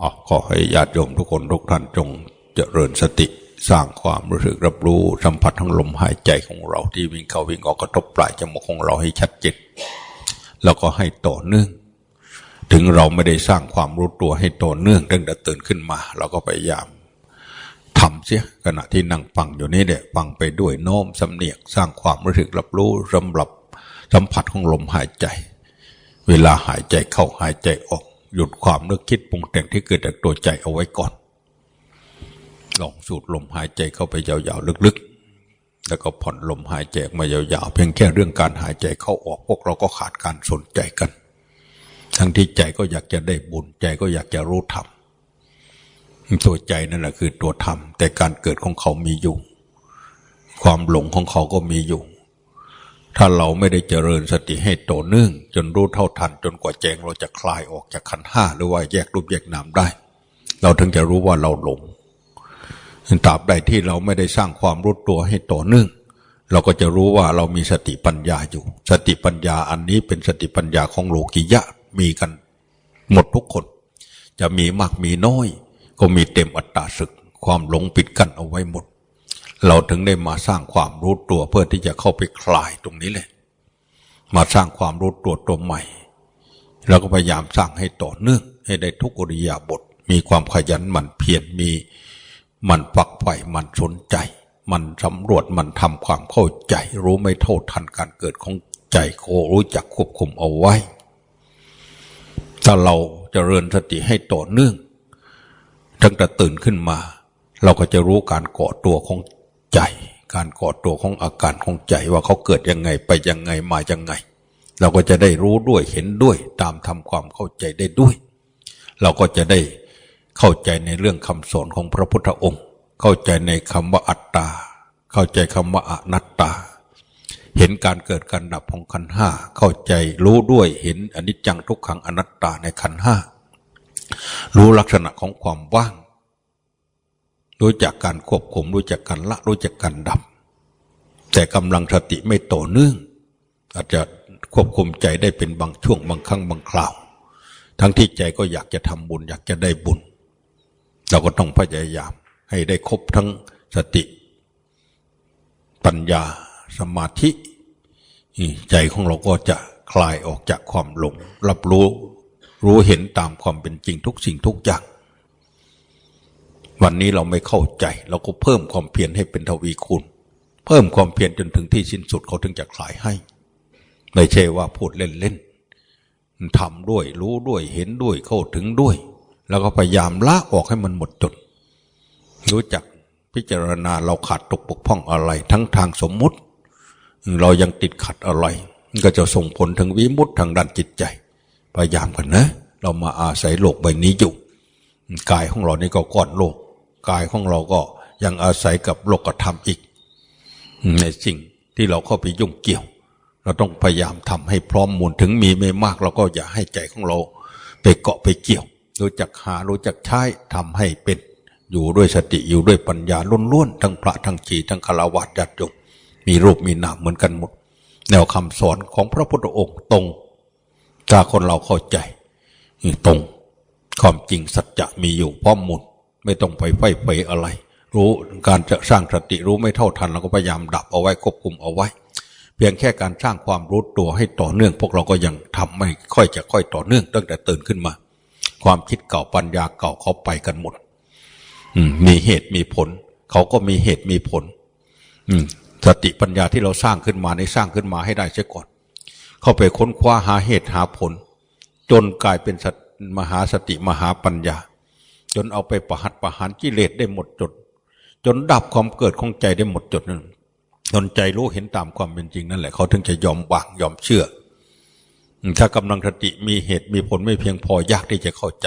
อ๋อขอให้ญาติโยมทุกคนทุกท่านจงเจริญสติสร้างความรู้สึกรับรู้สัมผัสทั้งลมหายใจของเราที่วิ่งเข้าวิ่งออกกระทบปลายจมูกของเราให้ชัดเจนแล้วก็ให้ต่อเนื่อง ถึงเราไม่ได้สร้างความรู้ตัวให้ต่อเนื่องตั้งแต่ตื่นขึ้นมา เราก็พยายามทำเสียขณะที่นั่งฟังอยู่นี้เด็ฟังไปด้วยโน้มสำเนียกสร้างความรู้สึกรับรู้สำหรับสัมผัสของลมหายใจ เวลาหายใจเข้าหายใจออก หยุดความนึกคิดปรุงแต่งที่เกิดจากตัวใจเอาไว้ก่อน ลองสูดลมหายใจเข้าไปยาวๆลึกๆ แล้วก็ผ่อนลมหายใจมายาวๆ เพียงแค่เรื่องการหายใจเข้าออกพวกเราก็ขาดการสนใจกัน ทั้งที่ใจก็อยากจะได้บุญใจก็อยากจะรู้ธรรมตัวใจนั่นแหละคือตัวธรรมแต่การเกิดของเขามีอยู่ ความหลงของเขาก็มีอยู่ ถ้าเราไม่ได้เจริญสติให้โตเนื่อง จนรู้เท่าทันจนกว่าแจงเราจะคลายออกจากขันห้าหรือว่าแยกรูปแยกนามได้ เราถึงจะรู้ว่าเราหลงตราบใดที่เราไม่ได้สร้างความรู้ตัวให้ต่อเนื่องเราก็จะรู้ว่าเรามีสติปัญญาอยู่ สติปัญญาอันนี้เป็นสติปัญญาของโลกิยะมีกันหมดทุกคน จะมีมากมีน้อย ก็มีเต็มอัตราศึก ความหลงปิดกั้นเอาไว้หมด เราถึงได้มาสร้างความรู้ตัวเพื่อที่จะเข้าไปคลายตรงนี้เลยมาสร้างความรู้ตัวตัวใหม่เราก็พยายามสร้างให้ต่อเนื่อง ให้ได้ทุกอริยาบท มีความขยันหมั่นเพียรมีมันฝักใฝ่มันสนใจ มันสำรวจมันทำความเข้าใจ รู้ไม่โทษทันการเกิดของใจโครู้จักควบคุมเอาไว้ ถ้าเราจเจริญสติให้ต่อเนื่อง ตั้งแต่ตื่นขึ้นมา เราก็จะรู้การเกาะตัวของ ใจ การกาะตัวของอาการของใจว่าเขาเกิดยังไงไปยังไงมายังไง เราก็จะได้รู้ด้วยเห็นด้วยตามทำความเข้าใจได้ด้วย เราก็จะได้เข้าใจในเรื่องคำสอนของพระพุทธองค์ เข้าใจในคำว่าอัตตา เข้าใจคำว่าอนัตตา เห็นการเกิดการดับของขันห้าเข้าใจรู้ด้วยเห็นอนิจจังทุกขังอนัตตาในขันห้ารู้ลักษณะของความว่าง รู้จักการควบคุมรู้จักการละรู้จักการดับ แต่กำลังสติไม่ต่อเนื่อง อาจจะควบคุมใจได้เป็นบางช่วงบางครั้งบางคราว ทั้งที่ใจก็อยากจะทำบุญ อยากจะได้บุญ เราก็ต้องพยายามให้ได้ครบทั้งสติ ปัญญาสมาธิ ใจของเราก็จะคลายออกจากความหลง รับรู้รู้เห็นตามความเป็นจริงทุกสิ่งทุกอย่าง วันนี้เราไม่เข้าใจ เราก็เพิ่มความเพียรให้เป็นทวีคูณ เพิ่มความเพียรจนถึงที่สิ้นสุดเขาถึงจะคลายให้ ไม่ใช่ว่าพูดเล่นๆทำด้วยรู้ด้วยเห็นด้วยเข้าถึงด้วย แล้วก็พยายามละออกให้มันหมดจด รู้จักพิจารณาเราขาดตกปกพ่องอะไร ทั้งทางสมมุติ เรายังติดขัดอะไร ก็จะส่งผลถึงวิมุตทางด้านจิตใจ พยายามกันนะ เรามาอาศัยโลกใบนี้อยู่กายของเรานี่ก็ก้อนโลก กายของเราก็ยังอาศัยกับโลกธรรมอีก ในสิ่งที่เราเข้าไปยุ่งเกี่ยว เราต้องพยายามทำให้พร้อมมูลถึงมีไม่มากเราก็อย่าให้ใจของเรา ไปเกาะไปเกี่ยว รู้จักหารู้จักใช้ทำให้เป็นอยู่ด้วยสติอยู่ด้วยปัญญาล้วนๆทั้งพระทั้งจีทั้งคารวะญาติโยมมีรูปมีนามเหมือนกันหมด แนวคำสอนของพระพุทธองค์ตรงถ้าคนเราเข้าใจตรงความจริงสัจจะมีอยู่พร้อมหมด ไม่ต้องไปไฟเฟยอะไร รู้การจะสร้างสติรู้ไม่เท่าทันเราก็พยายามดับเอาไว้ควบคุมเอาไว้ เพียงแค่การสร้างความรู้ตัวให้ต่อเนื่อง พวกเราก็ยังทำไม่ค่อยจะค่อยต่อเนื่องตั้งแต่ตื่นขึ้นมา ความคิดเก่าปัญญาเก่าเขาไปกันหมด อืมีเหตุมีผล เขาก็มีเหตุมีผล อืสติปัญญาที่เราสร้างขึ้นมาในสร้างขึ้นมาให้ได้เสียก่อน เข้าไปค้นคว้าหาเหตุหาผล จนกลายเป็นมหาสติมหาปัญญา จนเอาไปประหัตประหารกิเลสได้หมดจด จนดับความเกิดของใจได้หมดจดนั่นจนใจรู้เห็นตามความเป็นจริงนั่นแหละเขาถึงจะยอมวางยอมเชื่อ ถ้ากำลังสติมีเหตุมีผลไม่เพียงพอยากที่จะเข้าใจ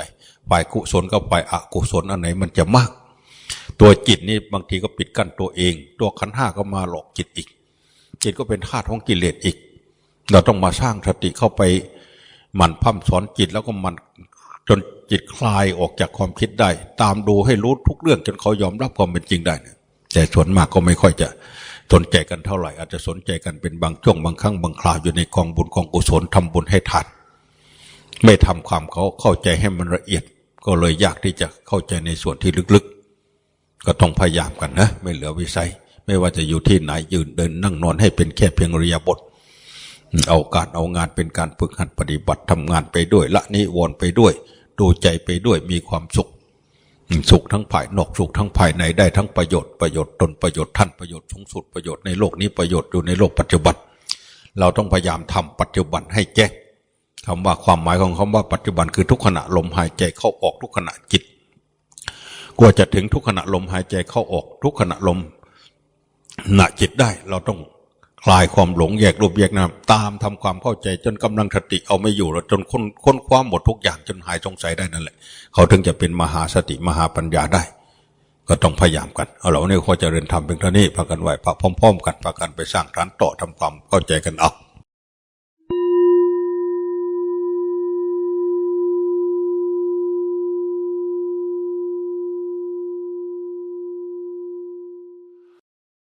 ฝ่ายกุศลกับฝ่ายอกุศลอันไหนมันจะมาก ตัวจิตนี่บางทีก็ปิดกั้นตัวเอง ตัวขันห้าก็มาหลอกจิตอีก จิตก็เป็นธาตุของกิเลสอีก เราต้องมาสร้างสติเข้าไปหมั่นพัฒสอนจิตแล้วก็มันจน จิตคลายออกจากความคิดได้ ตามดูให้รู้ทุกเรื่องจนเขายอมรับความเป็นจริงได้แต่ส่วนมากก็ไม่ค่อยจะสนใจกันเท่าไหร่ อาจจะสนใจกันเป็นบางช่วงบางครั้งบางคราวอยู่ในกองบุญกองกุศลทำบุญให้ทานไม่ทำความเขาเข้าใจให้มันละเอียด ก็เลยยากที่จะเข้าใจในส่วนที่ลึกๆ ก็ต้องพยายามกันนะ ไม่เหลือวิสัย ไม่ว่าจะอยู่ที่ไหนยืนเดินนั่งนอนให้เป็นแค่เพียงเรียาบทเอาการเอางานเป็นการฝึกหัดปฏิบัติทำงานไปด้วยละนิวรณ์ไปด้วย ดูใจไปด้วยมีความสุข สุขทั้งภายนอกสุขทั้งภายในได้ทั้งประโยชน์ประโยชน์ตนประโยชน์ท่านประโยชน์สูงสุดประโยชน์ในโลกนี้ประโยชน์อยู่ในโลกปัจจุบัน เราต้องพยายามทำปัจจุบันให้แจ้งคำว่าความหมายของคำว่าปัจจุบันคือทุกขณะลมหายใจเข้าออกทุกขณะจิตกว่าจะถึงทุกขณะลมหายใจเข้าออกทุกขณะลมหณะจิตได้เราต้อง คลายความหลงแยกรูปแยกนามตามทำความเข้าใจจนกำลังสติเอาไม่อยู่แล้วจนค้นค้นคว้าหมดทุกอย่างจนหายสงสัยได้นั่นแหละ เขาถึงจะเป็นมหาสติมหาปัญญาได้ ก็ต้องพยายามกันเอาเราเนี่ยขอเจริญธรรมเป็นเท่านี้พากันไหวพระพร้อม ๆ กันพากันไปสร้างฐานต่อทำความเข้าใจกันเอา